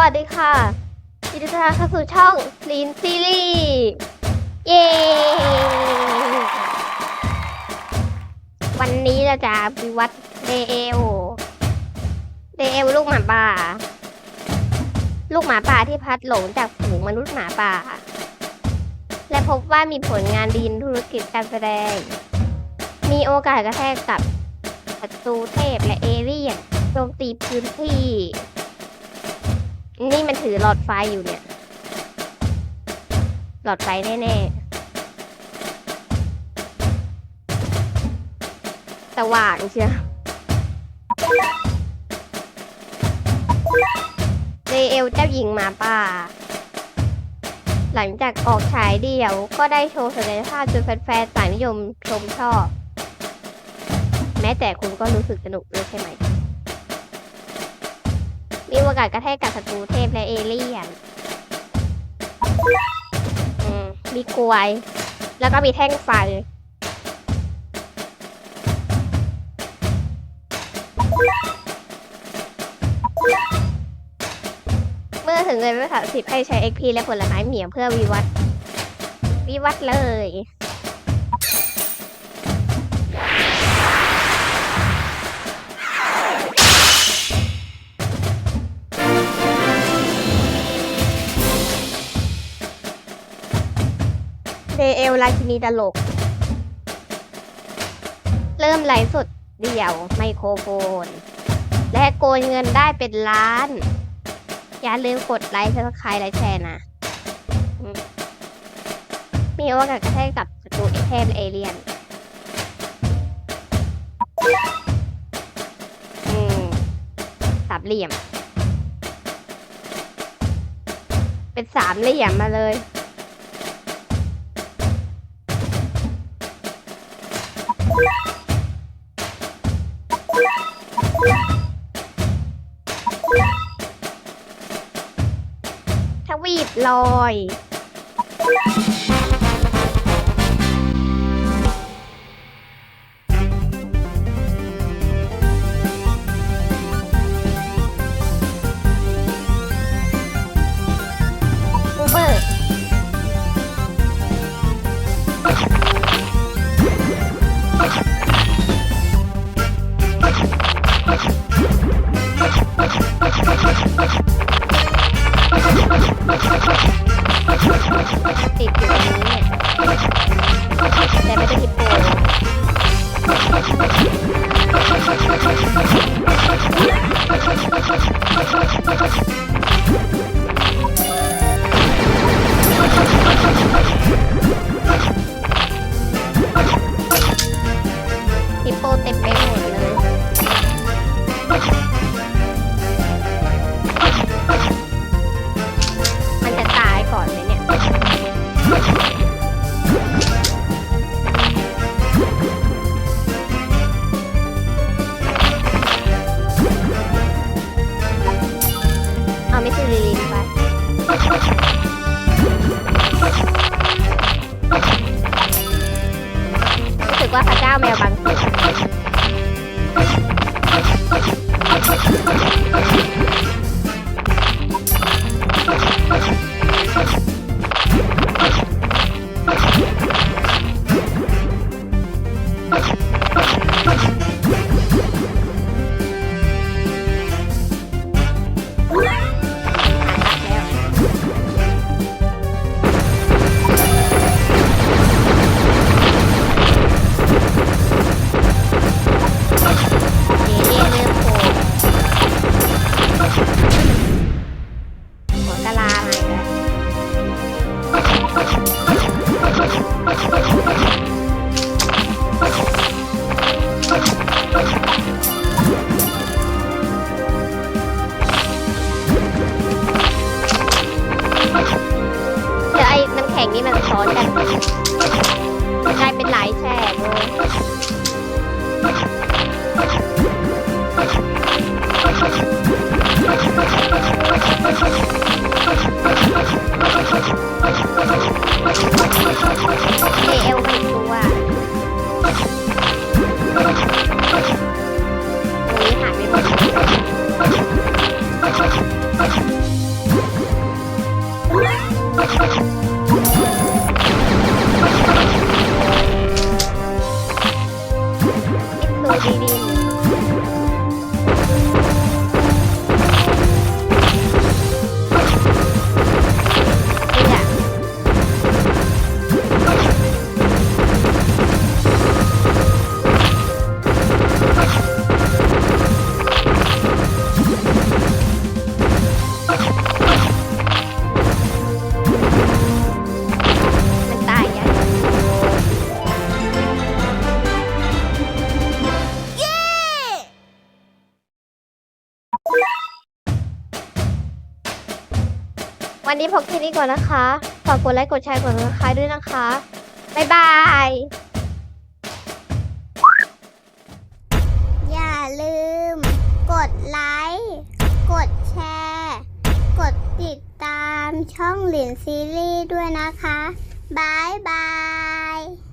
วัสดีค่ะยินดีต้อนรับเข้าสู่ช่องลีนซีรีส์เย้ วันนี้เราจะไปวัดเดเอลเดเอลลูกหมาป่า ลูกหมาป่าที่พัดหลงจากฝูงมนุษย์หมาป่า และพบว่ามีผลงานดีนธุรกิจการแสดง มีโอกาสกระแทกกับศัตรูเทพและเอเลี่ยนโจมตีพื้นที่ นี่มันถือหลอดไฟอยู่เนี่ย หลอดไฟแน่ๆสว่างเชียวเรเอลเจ้าหญิงหมาป่า หลังจากออกฉายเดี่ยว ก็ได้โชว์ศักยภาพจนแฟนๆต่างนิยมชมชอบ แม้แต่คุณก็รู้สึกสนุกด้วยใช่ไหม มีโอกาสกระแทกกับศัตรูเทพและเอเลี่ยนมีกลวย แล้วก็มีแท่งไฟ เมื่อถึงเลเวลสามสิบให้ใช้ XP และผลไม้เหมียวเพื่อวิวัฒวิวัฒเลย เดเอลราชินีตลก เริ่มไลฟ์สดเดี่ยวไมโครโฟน และโกยเงินได้เป็นล้าน อย่าลืมกดไลค์ซับสไครต์และแชร์นะ มีโอกาสกระแทกกับศัตรูเทพและเอเลียนสามเหลี่ยม เป็นสามเหลี่ยมมาเลย ทวีปลอย ติดอยู่ตรงนี้เนี่ยแต่ไม่ได้ฮิปโป รู้สึกว่าพระเจ้าแมวบางสิ่งอ่ เดี๋ยวไอ้น้ำแข็งนี่มันซ้อนกันกลายเป็นหลายแฉกเลย วันนี้พบแค่นี้ก่อนนะคะ ฝากกดไลค์ กดแชร์ กดติดตามด้วยนะคะ บ๊ายบาย อย่าลืม กดไลค์ กดแชร์ กดติดตามช่องหลินซีรีส์ด้วยนะคะบ๊ายบาย